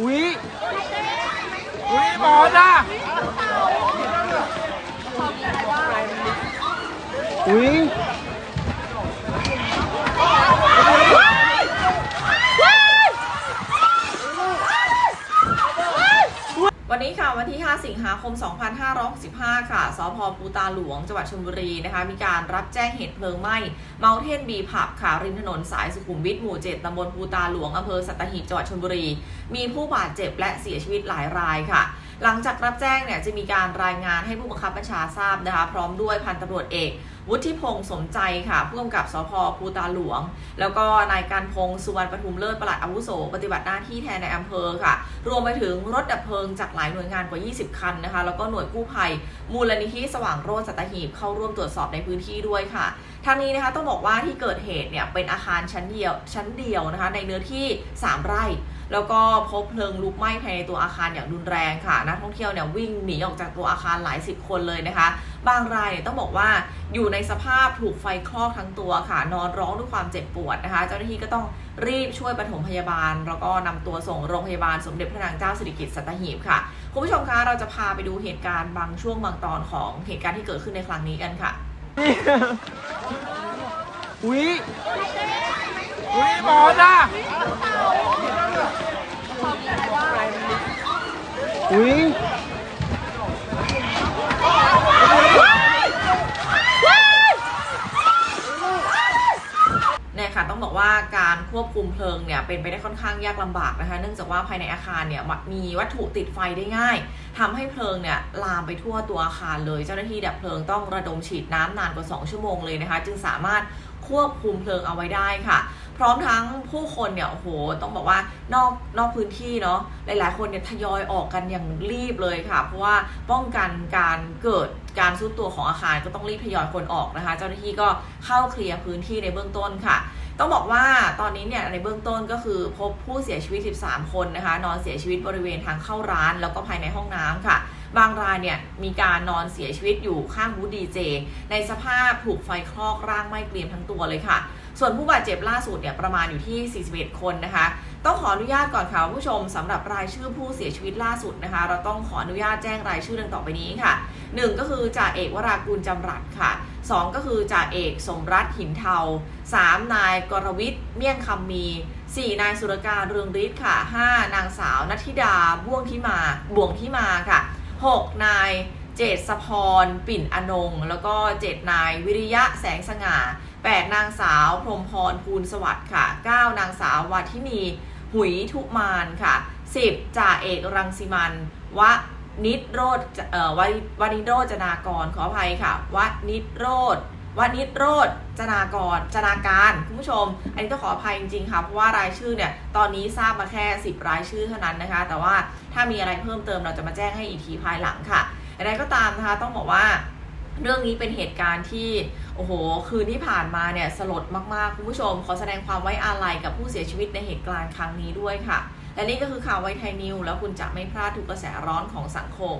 อุ้ยอุ้ยหมอจ้าอุ้ย วันนี้ค่ะวันที่ 5 สิงหา คม 2565 ค่ะ สพปูตาหลวง จังหวัดชลบุรีนะคะ มีการรับแจ้งเหตุเพลิงไหม้เมาเทนบีผับค่ะริมถนนสายสุขุมวิทหมู่ 7ตำบลปูตาหลวงอำเภอสัตหีบ จังหวัดชลบุรี มีผู้บาดเจ็บและเสียชีวิตหลายรายค่ะ หลังจากรับแจ้งเนี่ยจะมีการรายงานให้ผู้บังคับบัญชาทราบนะคะ พร้อมด้วยพันตำรวจเอกวุฒิพงศ์สมใจค่ะผู้กำกับสพภูตาหลวง แล้วก็นายการพงศ์สุวรรณปทุมเลิศปลัดอาวุโส ปฏิบัติหน้าที่แทนในอำเภอค่ะ รวมไปถึงรถดับเพลิงจากหลายหน่วยงานกว่า 20 คันนะคะ แล้วก็หน่วยกู้ภัย มูลนิธิสว่างโรจน์สัตหีบเข้าร่วมตรวจสอบในพื้นที่ด้วยค่ะทางนี้นะคะต้องบอกว่าที่เกิดเหตุเนี่ยเป็นอาคารชั้นเดียวชั้นเดียวนะคะในเนื้อที่ 3 ไร่ แล้วก็พบเพลิงลุกไหม้ภายในตัวอาคารอย่างรุนแรงค่ะ นักท่องเที่ยวเนี่ยวิ่งหนีออกจากตัวอาคารหลายสิบคนเลยนะคะ บางรายเนี่ยต้องบอกว่าอยู่ในสภาพถูกไฟคลอกทั้งตัวค่ะ นอนร้องด้วยความเจ็บปวดนะคะ เจ้าหน้าที่ก็ต้องรีบช่วยปฐมพยาบาล แล้วก็นำตัวส่งโรงพยาบาลสมเด็จพระนางเจ้าสิริกิติ์สัตหีบค่ะ คุณผู้ชมคะเราจะพาไปดูเหตุการณ์บางช่วงบางตอนของเหตุการณ์ที่เกิดขึ้นในครั้งนี้กันค่ะอุ้ยอุ้ยหมอจ้ อุ้ยเนี่ยค่ะต้องบอกว่าการควบคุมเพลิงเนี่ยเป็นไปได้ค่อนข้างยากลำบากนะคะ เนื่องจากว่าภายในอาคารเนี่ยมีวัตถุติดไฟได้ง่ายทำให้เพลิงเนี่ยลามไปทั่วตัวอาคารเลย เจ้าหน้าที่ดับเพลิงต้องระดมฉีดน้ำนานกว่า 2 ชั่วโมงเลยนะคะ จึงสามารถควบคุมเพลิงเอาไว้ได้ค่ะ พร้อมทั้งผู้คนเนี่ยโอ้โหต้องบอกว่านอกนอกพื้นที่เนาะหลายๆ คนเนี่ยทยอยออกกันอย่างรีบเลยค่ะ เพราะว่าป้องกันการเกิดการซุดตัวของอาคารก็ต้องรีบทยอยคนออกนะคะ เจ้าหน้าที่ก็เข้าเคลียร์พื้นที่ในเบื้องต้นค่ะ ต้องบอกว่าตอนนี้เนี่ยในเบื้องต้นก็คือพบผู้เสียชีวิต 13 คนนะคะ นอนเสียชีวิตบริเวณทางเข้าร้าน แล้วก็ภายในห้องน้ำค่ะ บางรายเนี่ยมีการนอนเสียชีวิตอยู่ข้างบูธดีเจในสภาพถูกไฟคลอกร่างไหม้เกรียมทั้งตัวเลยค่ะ ส่วนผู้บาดเจ็บล่าสุดเนี่ยประมาณอยู่ที่ 41 คนนะคะ ต้องขออนุญาตก่อนค่ะคุณผู้ชมสำหรับรายชื่อผู้เสียชีวิตล่าสุดนะคะ เราต้องขออนุญาตแจ้งรายชื่อดังต่อไปนี้ค่ะ 1 ก็คือจ่าเอกวรากุลจำรัดค่ะ 2 ก็คือจ่าเอกสมรัฐหินเทา 3 นายกรวิทย์เมี่ยงคำมี 4 นายสุรการเรืองฤทธิ์ค่ะ 5 นางสาวนัทธิดาบ่วงที่มาบ่วงที่มาค่ะ 6 นายเจษพร ปิ่นอนง แล้วก็ 7 นายวิริยะแสงสง่า 8 นางสาวพรมพรภูลสวัสดิ์ค่ะ 9 นางสาววัทินีหุยทุมานค่ะ 10 จ่าเอกรังสิมันวะนิดโรดวัววนิดโรจนากรขออภัยค่ะวะนิดโรด วานิดโรจจนากรจนาการคุณผู้ชม อันนี้ต้องขออภัยจริงๆค่ะเพราะว่ารายชื่อเนี่ยตอนนี้ทราบมาแค่ 10 รายชื่อเท่านั้นนะคะ แต่ว่าถ้ามีอะไรเพิ่มเติมเราจะมาแจ้งให้อีกทีภายหลังค่ะอะไรก็ตามนะคะต้องบอกว่าเรื่องนี้เป็นเหตุการณ์ที่โอ้โห คืนที่ผ่านมาเนี่ยสลดมากๆ คุณผู้ชม ขอแสดงความไว้อาลัยกับผู้เสียชีวิตในเหตุการณ์ครั้งนี้ด้วยค่ะ และนี่ก็คือข่าวไวไทยนิว แล้วคุณจะไม่พลาดทุกกระแสร้อนของสังคม